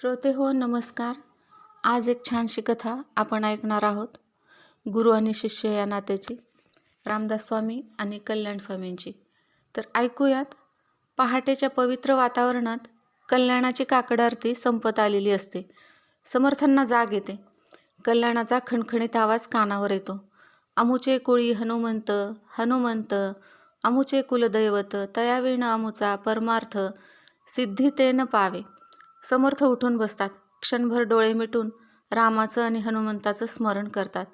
श्रोते हो नमस्कार. आज एक छानशी कथा आपण ऐकणार आहोत. गुरु आणि शिष्य या नात्याची रामदास स्वामी आणि कल्याण स्वामींची. तर ऐकूयात. पहाटेच्या पवित्र वातावरणात कल्याणाची काकड आरती संपत आलेली असते. समर्थांना जाग येते. कल्याणाचा खणखणीत आवाज कानावर येतो. अमुचे कुळी हनुमंत हनुमंत अमुचे कुलदैवत तयाविण अमुचा परमार्थ सिद्धितेन पावे. समर्थ उठून बसतात. क्षणभर डोळे मिटून रामाचं आणि हनुमंताचं स्मरण करतात.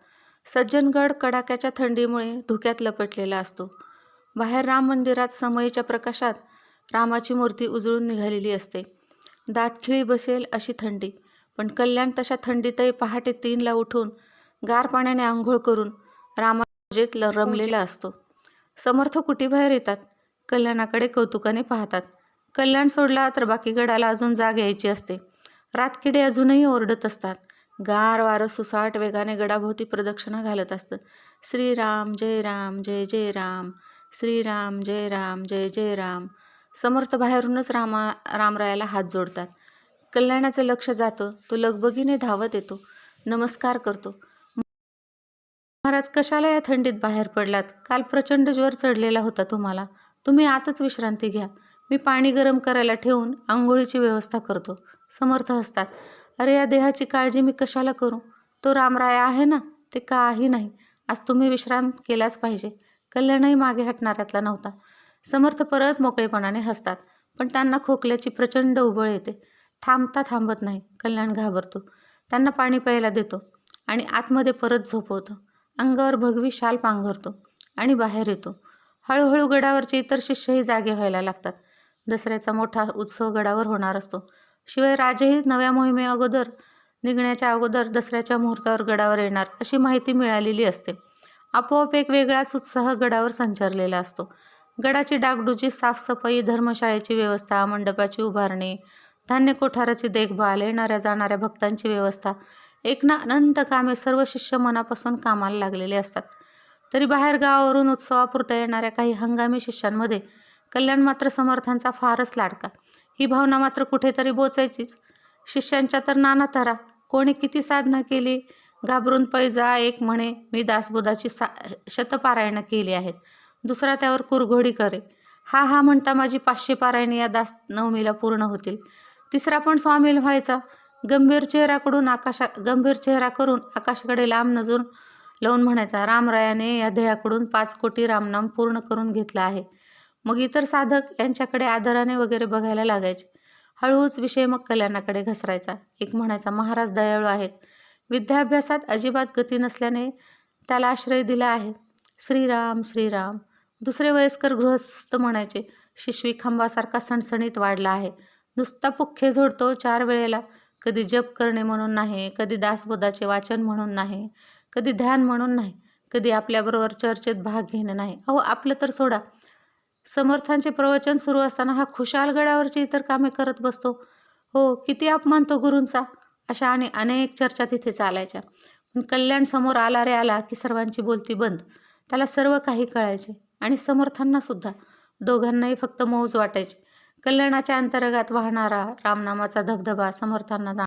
सज्जनगड कडाक्याच्या थंडीमुळे धुक्यात लपटलेला असतो. बाहेर राम मंदिरात समयीच्या प्रकाशात रामाची मूर्ती उजळून निघालेली असते. दातखिळी बसेल अशी थंडी. पण कल्याण तशा थंडीतही पहाटे तीनला उठून गार पाण्याने आंघोळ करून रामाजेत ल रमलेला असतो. समर्थ कुटीबाहेर येतात? कल्याणाकडे कौतुकाने पाहतात. कल्याण सोडला तर बाकी गडाला अजून जाग यायची असते. रातकिडे अजूनही ओरडत असतात. गार वारं सुसाट वेगाने गडाभोवती प्रदक्षिणा घालत असतं. श्रीराम जय राम जय जय राम. श्रीराम जय राम जय जय राम. समर्थ बाहेरूनच रामा रामरायाला हात जोडतात. कल्याणाचं लक्ष जातं. तो लगबगीने धावत येतो. नमस्कार करतो. महाराज कशाला या थंडीत बाहेर पडलात? काल प्रचंड ज्वर चढलेला होता तुम्हाला. तुम्ही आतच विश्रांती घ्या. मी पाणी गरम करायला ठेवून आंघोळीची व्यवस्था करतो. समर्थ असतात. अरे या देहाची काळजी मी कशाला करू? तो रामराया आहे ना? ते काही नाही. आज तुम्ही विश्राम केलाच पाहिजे. कल्याणही मागे हटणाऱ्यातला नव्हता. समर्थ परत मोकळेपणाने हसतात. पण त्यांना खोकल्याची प्रचंड उबळ येते. थांबता थांबत नाही. कल्याण घाबरतो. त्यांना पाणी प्यायला देतो आणि आतमध्ये परत झोपवतो. अंगावर भगवी शाल पांघरतो आणि बाहेर येतो. हळूहळू गडावरचे इतर शिष्यही जागे व्हायला लागतात. दसऱ्याचा मोठा उत्सव गडावर होणार असतो. शिवाय राजेही नव्या मोहिमे अगोदर निघण्याच्या अगोदर दसऱ्याच्या मुहूर्तावर गडावर येणार अशी माहिती मिळालेली असते. आपोआप एक वेगळाच उत्साह गडावर संचारलेला असतो. गडाची डागडुजी साफसफाई धर्मशाळेची व्यवस्था मंडपाची उभारणी धान्य कोठाराची देखभाल येणाऱ्या जाणाऱ्या भक्तांची व्यवस्था एक ना अनंत कामे सर्व शिष्य मनापासून कामाला लागलेले असतात. तरी बाहेर गावावरून उत्सवापुरता येणाऱ्या काही हंगामी शिष्यांमध्ये कल्याण मात्र समर्थांचा फारच लाडका. ही भावना मात्र कुठेतरी बोचायचीच. शिष्यांच्या तर नाना तरा कोणी किती साधना केली? घाबरून पैजा एक म्हणे मी दासबोधाची सा शतपारायणं केली आहेत. दुसरा त्यावर कुरघोडी करे. हा हा म्हणता माझी पाचशे पारायणे या दास नवमीला पूर्ण होतील. तिसरा पण सामील व्हायचा. गंभीर चेहराकडून आकाशा गंभीर चेहरा करून आकाशाकडे लांब नजून लावून म्हणायचा रामरायाने या ध्येयाकडून पाच कोटी रामनाम पूर्ण करून घेतला आहे. मग इतर साधक यांच्याकडे आदराने वगैरे बघायला लागायचे. हळूच विषय मग कल्याणाकडे घसरायचा. एक म्हणायचा महाराज दयाळू आहेत. विद्याभ्यासात अजिबात गती नसल्याने त्याला आश्रय दिला आहे. श्रीराम श्रीराम. दुसरे वयस्कर गृहस्थ म्हणायचे शिशवी खांबासारखा सणसणीत वाढला आहे. नुसता पुख्खे झोडतो चार वेळेला. कधी जप करणे म्हणून नाही कधी दासबोधाचे वाचन म्हणून नाही कधी ध्यान म्हणून नाही कधी आपल्याबरोबर चर्चेत भाग घेणे नाही. अहो आपलं तर सोडा. समर्थांचे प्रवचन सुरू असताना हा खुशाल गडावरची इतर कामे करत बसतो. हो किती अपमान तो गुरूंचा. अशा आणि अनेक चर्चा तिथे चालायच्या. पण कल्याण समोर आला रे आला की सर्वांची बोलती बंद. त्याला सर्व काही कळायचे आणि समर्थांना सुद्धा. दोघांनाही फक्त मौज वाटायची. कल्याणाच्या अंतर्गात वाहणारा रामनामाचा धबधबा समर्थांना जाण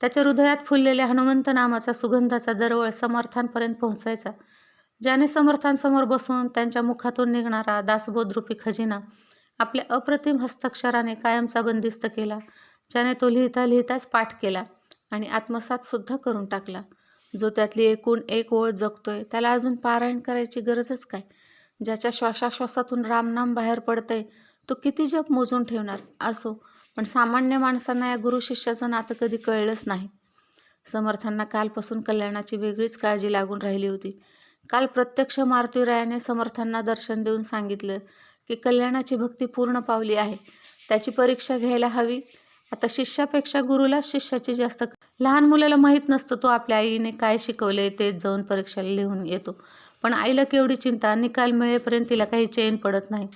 त्याच्या हृदयात फुललेल्या हनुमंत नामाचा सुगंधाचा दरवळ समर्थांपर्यंत पोहोचायचा. ज्याने समर्थांसमोर बसून त्यांच्या मुखातून निघणारा दासबोधरूपी खजिना आपल्या अप्रतिम हस्ताक्षराने कायमचा बंदिस्त केला ज्याने तो लिहिता लिहिताच पाठ केला आणि आत्मसात सुद्धा करून टाकला. जो त्यातली एकूण एक ओळ जगतोय त्याला अजून पारायण करायची गरजच काय? ज्याच्या श्वासाश्वासातून रामनाम बाहेर पडतंय तो किती जप मोजून ठेवणार असो? पण सामान्य माणसांना या गुरु शिष्याचं नातं कधी कळलंच नाही. समर्थांना कालपासून कल्याणाची वेगळीच काळजी लागून राहिली होती. काल प्रत्यक्ष मारुतीरायाने समर्थांना दर्शन देऊन सांगितलं की कल्याणाची भक्ती पूर्ण पावली आहे. त्याची परीक्षा घ्यायला हवी. आता शिष्यापेक्षा गुरुला शिष्याची जास्त लहान मुलाला माहीत नसतं तो आपल्या आईने काय शिकवले तेच जाऊन परीक्षेला लिहून येतो. पण आईला केवढी चिंता निकाल मिळेपर्यंत तिला काही चैन पडत नाही.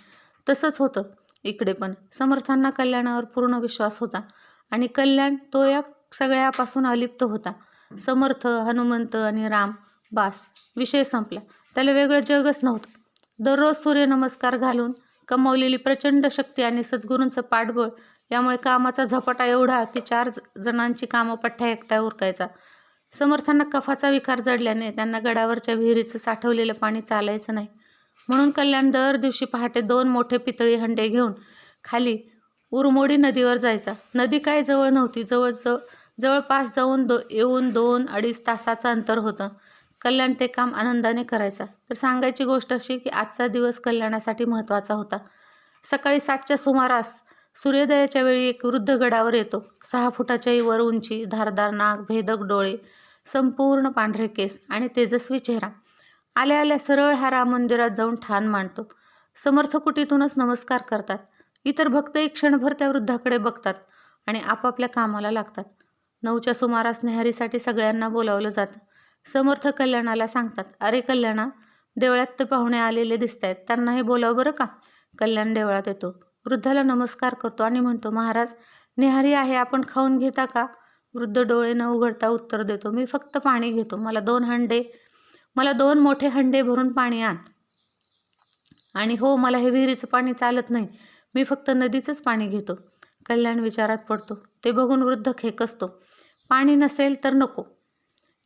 तसंच होतं. इकडे पण समर्थांना कल्याणावर पूर्ण विश्वास होता. आणि कल्याण तो या सगळ्यापासून अलिप्त होता. समर्थ हनुमंत आणि राम बास विषय संपला. त्याला वेगळं जगच नव्हतं. दररोज सूर्यनमस्कार घालून कमावलेली प्रचंड शक्ती आणि सद्गुरूंचं पाठबळ यामुळे कामाचा झपाटा एवढा की चार जणांची कामं पठ्ठ्या एकट्या उरकायचा. समर्थांना कफाचा विकार जडल्याने त्यांना गडावरच्या विहिरीचं साठवलेलं पाणी चालायचं नाही. म्हणून कल्याण दर दिवशी पहाटे दोन मोठे पितळी हंडे घेऊन खाली उरमोडी नदीवर जायचा. नदी काय जवळ नव्हती जवळ जवळपास जाऊन दो येऊन दोन अडीच तासाचं अंतर होतं. कल्याण ते काम आनंदाने करायचा. तर सांगायची गोष्ट अशी की आजचा दिवस कल्याणासाठी महत्त्वाचा होता. सकाळी सातच्या सुमारास सूर्योदयाच्या वेळी एक वृद्ध गडावर येतो. सहा फुटाच्याही वर उंची धारदार नाक भेदक डोळे संपूर्ण पांढरे केस आणि तेजस्वी चेहरा. आल्या आल्या सरळ हा राम मंदिरात जाऊन ठाण मांडतो. समर्थकुटीतूनच नमस्कार करतात. इतर भक्तही क्षणभर त्या वृद्धाकडे बघतात आणि आपापल्या कामाला लागतात. नऊच्या सुमारास नेहरीसाठी सगळ्यांना बोलावलं जातं. समर्थ कल्याणाला सांगतात अरे कल्याणा देवळात ते पाहुणे आलेले दिसत आहेत त्यांना हे बोलावं बरं का? कल्याण देवळात येतो. वृद्धाला नमस्कार करतो आणि म्हणतो महाराज निहारी आहे आपण खाऊन घेता का? वृद्ध डोळे न उघडता उत्तर देतो मी फक्त पाणी घेतो मला दोन हंडे मला दोन मोठे हंडे भरून पाणी आण. आणि हो मला हे विहिरीचं पाणी चालत नाही मी फक्त नदीचंच पाणी घेतो. कल्याण विचारात पडतो ते बघून वृद्ध खेकसतो पाणी नसेल तर नको.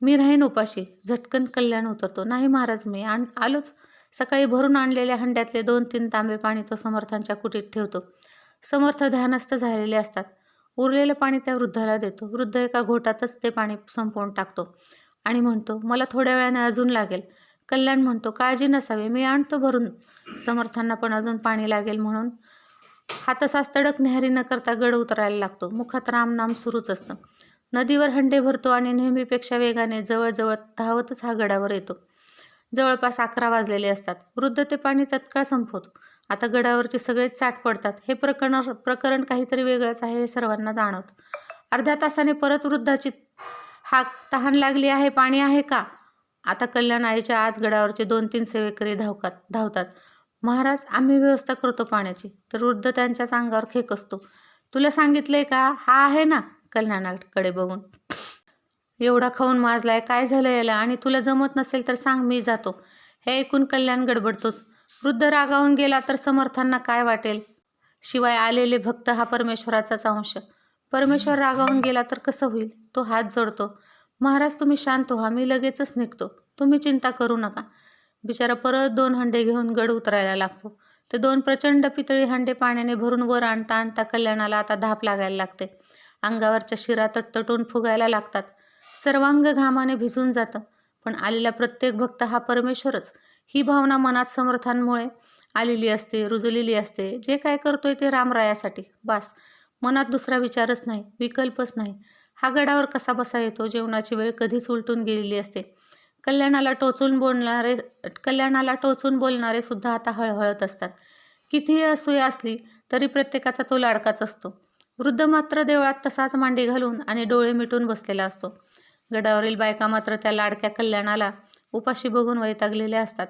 मी राहीन उपाशी. झटकन कल्याण उतरतो. नाही महाराज मी आण आलोच. सकाळी भरून आणलेल्या हंड्यातले दोन तीन तांबे पाणी तो समर्थांच्या कुटीत ठेवतो. समर्थ ध्यानस्थ झालेले असतात. उरलेलं पाणी त्या वृद्धाला देतो. वृद्ध एका घोटातच ते पाणी संपवून टाकतो आणि म्हणतो मला थोड्या वेळाने अजून लागेल. कल्याण म्हणतो काळजी नसावी. मी आणतो भरून. समर्थांना पण अजून पाणी लागेल म्हणून हा तसाच तडक न्याहारी न करता गड उतरायला लागतो. मुखात रामनाम सुरूच असतं. नदीवर हंडे भरतो आणि नेहमीपेक्षा वेगाने जवळजवळ धावतच हा गडावर येतो. जवळपास अकरा वाजलेले असतात. वृद्ध ते पाणी तत्काळ संपवतो. आता गडावरचे सगळेच चाट पडतात. हे प्रकरण प्रकरण काहीतरी वेगळंच आहे हे सर्वांना जाणवत. अर्ध्या तासाने परत वृद्धाची हाक तहान लागली आहे. पाणी आहे का? आता कल्याण आईच्या आत गडावरचे दोन तीन सेवेकरी धावतात धावतात. महाराज आम्ही व्यवस्था करतो पाण्याची. तर वृद्ध त्यांच्याच अंगावर खेक असतो. तुला सांगितलंय का? हा आहे ना? कल्याणाकडे बघून. एवढा खाऊन माजलाय काय झालं याला? आणि तुला जमत नसेल तर सांग मी जातो. हे ऐकून कल्याण गडबडतोच. वृद्ध रागावून गेला तर समर्थांना काय वाटेल? शिवाय आलेले भक्त हा परमेश्वराचाच अंश. परमेश्वर रागावून गेला तर कसं होईल? तो हात जोडतो. महाराज तुम्ही शांत व्हा मी लगेचच निघतो. तुम्ही चिंता करू नका. बिचारा परत दोन हंडे घेऊन गड उतरायला लागतो. ते दोन प्रचंड पितळी हंडे पाण्याने भरून वर आणता आणता कल्याणाला आता धाप लागायला लागते. अंगावरच्या शिरा तटतटून फुगायला लागतात. सर्वांग घामाने भिजून जातं. पण आलेला प्रत्येक भक्त हा परमेश्वरच. ही भावना मनात समर्थांमुळे आलेली असते रुजलेली असते. जे काय करतोय ते रामरायासाठी. बास. मनात दुसरा विचारच नाही विकल्पच नाही. हा गडावर कसा बसा येतो? जेवणाची वेळ कधीच उलटून गेलेली असते. कल्याणाला टोचून बोलणारे कल्याणाला टोचून बोलणारे सुद्धा आता हळहळत असतात. कितीही असूया असली तरी प्रत्येकाचा तो लाडकाच असतो. वृद्ध मात्र देवळात तसाच मांडी घालून आणि डोळे मिटून बसलेला असतो. गडावरील बायका मात्र त्या लाडक्या कल्याणाला उपाशी बघून वैतागलेल्या असतात.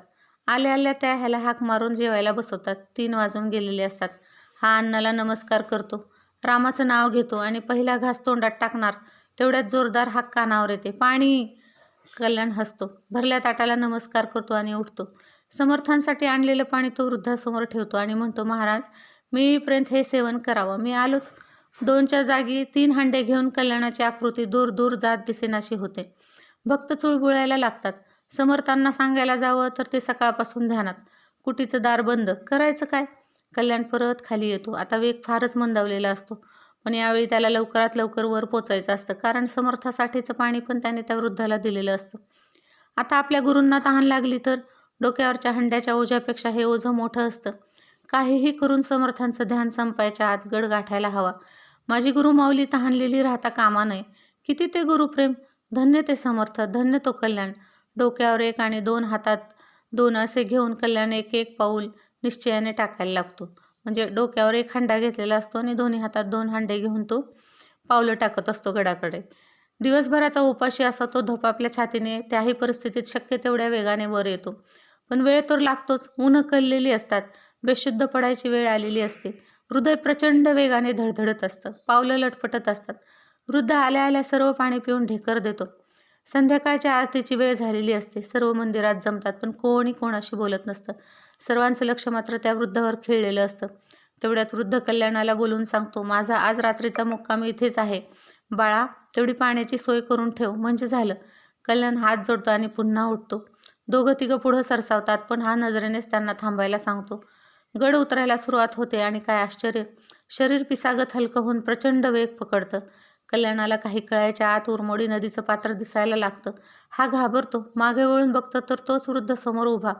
आल्या आल्या त्या ह्याला हाक मारून जेवायला बसवतात. तीन वाजून गेलेले असतात. हा अन्नाला नमस्कार करतो. रामाचं नाव घेतो आणि पहिला घास तोंडात टाकणार. तेवढ्यात जोरदार हाक कानावर येते. पाणी! कल्याण हसतो. भरल्या ताटाला नमस्कार करतो आणि उठतो. समर्थांसाठी आणलेलं पाणी तो वृद्धासमोर ठेवतो आणि म्हणतो महाराज मी येईपर्यंत हे सेवन करावं. मी आलोच. दोनच्या जागी तीन हंडे घेऊन कल्याणाची आकृती दूर दूर जात दिसेनाशी होते. भक्त चुळबुळायला लागतात. समर्थांना सांगायला जावं तर ते सकाळपासून ध्यानात. कुटीचं दार बंद. करायचं काय? कल्याण परत खाली येतो. आता वेग फारच मंदावलेला असतो. पण यावेळी त्याला लवकरात लवकर वर पोचायचं असतं. कारण समर्थासाठीचं पाणी पण त्याने त्या वृद्धाला दिलेलं असतं. आता आपल्या गुरूंना तहान लागली तर डोक्यावरच्या हंड्याच्या ओझ्यापेक्षा हे ओझं मोठं असतं. काहीही करून समर्थांचं ध्यान संपायच्या आत गड गाठायला हवा. माझी गुरुमाऊली तहानलेली राहता कामा नये. किती ते गुरुप्रेम धन्य ते समर्थ धन्य तो कल्याण. डोक्यावर एक आणि दोन हातात दोन असे घेऊन कल्याण एक एक पाऊल निश्चयाने टाकायला लागतो. म्हणजे डोक्यावर एक हंडा घेतलेला असतो आणि दोन्ही हातात दोन हांडे घेऊन तो पावलं टाकत असतो गडाकडे. दिवसभराचा उपाशी असा तो धपापल्या छातीने त्याही परिस्थितीत शक्य तेवढ्या वेगाने वर येतो. पण वेळ तर लागतोच. ऊन कललेली असतात. बेशुद्ध पडायची वेळ आलेली असते. हृदय प्रचंड वेगाने धडधडत असतं. पावलं लटपटत असतात. वृद्ध आल्या आल्या सर्व पाणी पिऊन ढेकर देतो. संध्याकाळच्या आरतीची वेळ झालेली असते. सर्व मंदिरात जमतात पण कोणी कोणाशी बोलत नसतं. सर्वांचं लक्ष मात्र त्या वृद्धावर खिळलेलं असतं. तेवढ्यात वृद्ध कल्याणाला बोलून सांगतो माझा आज रात्रीचा मुक्काम इथेच आहे. बाळा तेवढी पाण्याची सोय करून ठेव. म्हणजे झालं. कल्याण हात जोडतो आणि पुन्हा उठतो. दोघं तिघं पुढं सरसावतात पण हा नजरेनेच त्यांना थांबायला सांगतो. गड उतरायला सुरुवात होते आणि काय आश्चर्य शरीर पिसागत हलकं होऊन प्रचंड वेग पकडतं. कल्याणाला काही कळायच्या आत उरमोडी नदीचं पात्र दिसायला लागतं. हा घाबरतो मागे वळून बघतं तर तोच वृद्ध समोर उभा.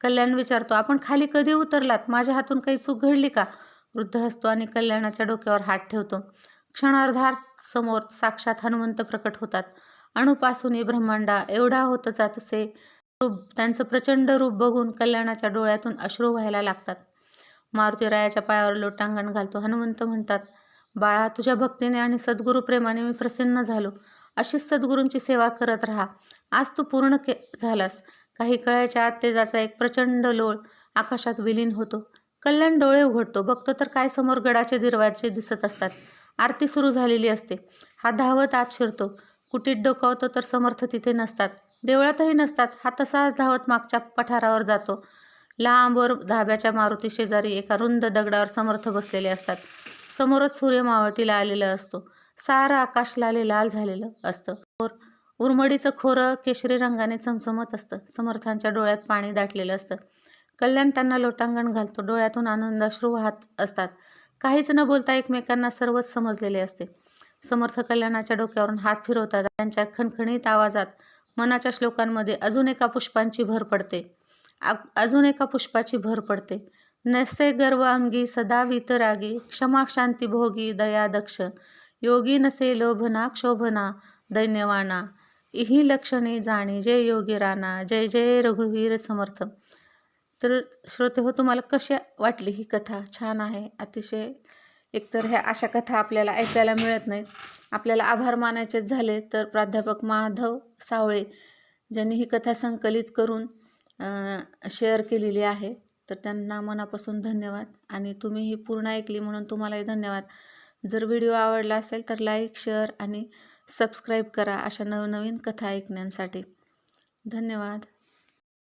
कल्याण विचारतो आपण खाली कधी उतरलात? माझ्या हातून काही चूक घडली का? वृद्ध हसतो आणि कल्याणाच्या डोक्यावर हात ठेवतो. क्षणार्धात समोर साक्षात हनुमंत प्रकट होतात. अणूपासूनही ब्रह्मांडा एवढा होत जात असे रूप त्यांचं प्रचंड रूप बघून कल्याणाच्या डोळ्यातून अश्रू व्हायला लागतात. मारुतीरायाच्या पायावर लोटांगण घालतो. हनुमंत म्हणतात बाळा तुझ्या भक्तीने आणि सद्गुरू प्रेमाने मी प्रसन्न झालो. अशीच सद्गुरूंची सेवा करत राहा. आज तू पूर्ण के झालास. काही कळायच्या आत तेजाचा एक प्रचंड लोळ आकाशात विलीन होतो. कल्याण डोळे उघडतो. बघतो तर काय समोर गडाचे दिरवाजे दिसत असतात. आरती सुरू झालेली असते. हा धावत आत शिरतो. कुटीत डोकावतो तर समर्थ तिथे नसतात. देवळातही नसतात. हा तसाच धावत मागच्या पठारावर जातो. लांबवर धाब्याच्या मारुती शेजारी एका रुंद दगडावर समर्थ बसलेले असतात. समोरच सूर्य मावळतीला आलेला असतो. सारं आकाश लाले लाल झालेलं असतं. उरमडीचं खोरं केशरी रंगाने चमचमत असतं. समर्थांच्या डोळ्यात पाणी दाटलेलं असतं. कल्याण त्यांना लोटांगण घालतो. डोळ्यातून आनंदाश्रू वाहत असतात. काहीच न बोलता एकमेकांना सर्वच समजलेले असते. समर्थ कल्याणाच्या डोक्यावरून हात फिरवतात. त्यांच्या खणखणीत आवाजात मनाच्या श्लोकांमध्ये अजून एका पुष्पांची भर पडते. अजून एका पुष्पाची भर पडते. नसे गर्व अंगी सदा वितरागी क्षमा शांती भोगी दया दक्ष. योगी नसे लोभना क्षोभना दैन्यवाना इही लक्षणे जाणी जय योगी राणा जय जय रघुवीर समर्थ. तर श्रोते हो तुम्हाला कशी वाटली ही कथा? छान आहे अतिशय. एकतर ह्या अशा कथा आपल्याला ऐकायला मिळत नाहीत. आपल्याला आभार मानायचेच झाले तर प्राध्यापक माधव सावळे ज्यांनी ही कथा संकलित करून शेअर केलेली आहे. तर त्यांना मनापासून धन्यवाद. आणि तुम्ही ही पूर्ण ऐकली म्हणून तुम्हालाही धन्यवाद. जर व्हिडिओ आवडला असेल तर लाईक शेअर आणि सबस्क्राईब करा अशा नवनवीन कथा ऐकण्यासाठी. धन्यवाद.